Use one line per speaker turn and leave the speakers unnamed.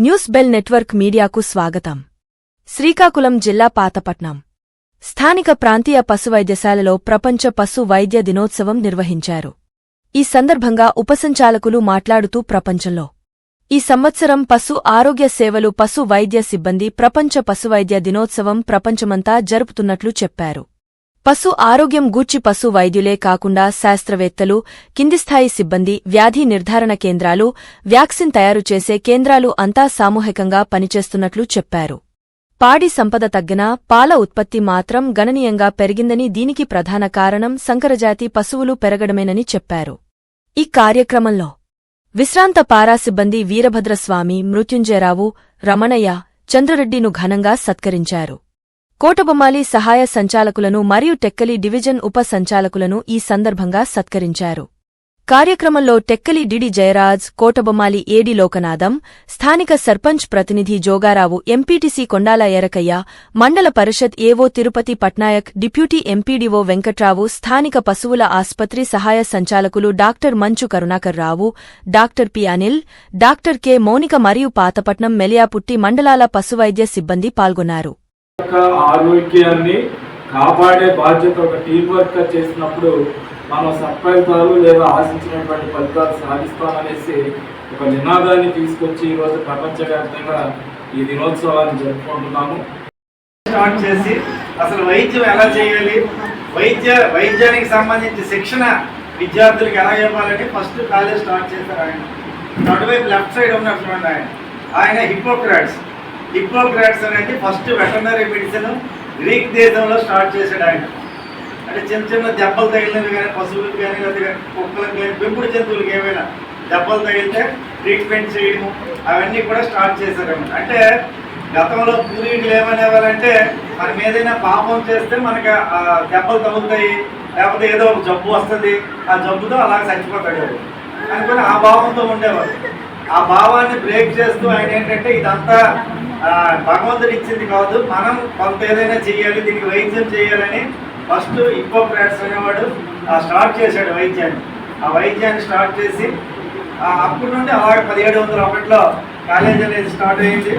News bell network మీడియాకు స్వాగతం. శ్రీకాకుళం జిల్లా పాతపట్నం. స్థానిక ప్రాంతీయ పశు వైద్యశాలలో ప్రపంచ పశు వైద్య దినోత్సవం నిర్వహించారు. ఈ సందర్భంగా ఉపసంచాలకులు మాట్లాడుతూ ప్రపంచంలో. ఈ సంవత్సరం పశు ఆరోగ్య సేవలు పశు వైద్య సిబ్బంది ప్రపంచ పశువైద్య దినోత్సవం ప్రపంచమంతా జరుపుతున్నట్లు చెప్పారు. పశు ఆరోగ్యం గూర్చి పశు వైద్యులే కాకుండా శాస్త్రవేత్తలు కిందిస్థాయి సిబ్బంది వ్యాధి నిర్ధారణ కేంద్రాలు వ్యాక్సిన్ తయారు చేసే కేంద్రాలు అంతా సామూహికంగా పనిచేస్తున్నట్లు చెప్పారు. పాడి సంపద తగ్గినా పాల ఉత్పత్తి మాత్రం గణనీయంగా పెరిగిందని దీనికి ప్రధాన కారణం సంకరజాతి పశువులు పెరగడమేనని చెప్పారు. ఈ కార్యక్రమంలో విశ్రాంత పారా సిబ్బంది వీరభద్రస్వామి మృత్యుంజయరావు రమణయ్య చంద్రరెడ్డిను ఘనంగా సత్కరించారు. కోటబొమ్మాలి సహాయ సంచాలకులను మరియు టెక్కలి డివిజన్ ఉప సంచాలకులను ఈ సందర్భంగా సత్కరించారు. కార్యక్రమంలో టెక్కలి డిడి జయరాజ్ కోటబొమ్మాలి ఏడి లోకనాథం స్థానిక సర్పంచ్ ప్రతినిధి Joga Rao MPTC Kondala Erakayya Mandal Parishad AO Tirupati Patnaik deputy MPDO Venkatrao స్థానిక పశువుల ఆస్పత్రి సహాయ సంచాలకులు doctor Manchu Karunakarrao doctor P Anil doctor K Mounika మరియు పాతపట్నం మెలియాపుట్టి మండలాల పశువైద్య సిబ్బంది పాల్గొన్నారు.
ఆరోగ్యాన్ని కాపాడే బాధ్యత ఒక టీం వర్క్ చేసినప్పుడు మనం సత్ఫలితాలు లేదా ఆశించినటువంటి ఫలితాలు సాధిస్తామనేసి ఒక నినాదాన్ని తీసుకొచ్చి ఈరోజు ప్రపంచవ్యాప్తంగా ఈ దినోత్సవాన్ని జరుపుకుంటున్నాము.
స్టార్ట్ చేసి అసలు వైద్యం ఎలా చేయాలి? వైద్య వైద్యానికి సంబంధించి శిక్షణ విద్యార్థులకు ఎలా ఇవ్వాలని ఫస్ట్ కాలేజ్ స్టార్ట్ చేశారు ఆయన. నడువైపు లెఫ్ట్ సైడ్ ఉన్నటువంటి ఆయన. ఆయన హిపోక్రాట్స్ హిప్పోక్రాట్స్ అనేది ఫస్ట్ వెటర్నరీ మెడిసిన్ గ్రీక్ దేశంలో స్టార్ట్ చేశాడు ఆయన. అంటే చిన్న చిన్న దెబ్బలు తగిలినవి కానీ పశువులకు కానీ లేదా కుక్కలకు కానీ పెంపుడు జంతువులకు ఏమైనా దెబ్బలు తగిలితే ట్రీట్మెంట్ చేయడము అవన్నీ కూడా స్టార్ట్ చేశారన్నమాట అంటే గతంలో పూర్వీకులు ఏమనేవారంటే మనం ఏదైనా పాపం చేస్తే మనకి ఆ దెబ్బలు తగులుతాయి లేకపోతే ఏదో ఒక జబ్బు వస్తుంది ఆ జబ్బుతో అలా చచ్చిపోతాడు అనుకుని ఆ భావంతో ఉండేవారు ఆ భావాన్ని బ్రేక్ చేస్తూ ఆయన ఏంటంటే ఇదంతా భగవంతుడు ఇచ్చింది కాదు మనం కొంత ఏదైనా చేయాలి దీనికి వైద్యం చేయాలని ఫస్ట్ హిపోక్రాట్స్ అనేవాడు స్టార్ట్ చేశాడు వైద్యాన్ని. ఆ వైద్యాన్ని స్టార్ట్ చేసి ఆ, అప్పటి నుండి అవార్డు పదిహేడు వందల ఒకటిలో కాలేజ్ అనేది స్టార్ట్ అయింది.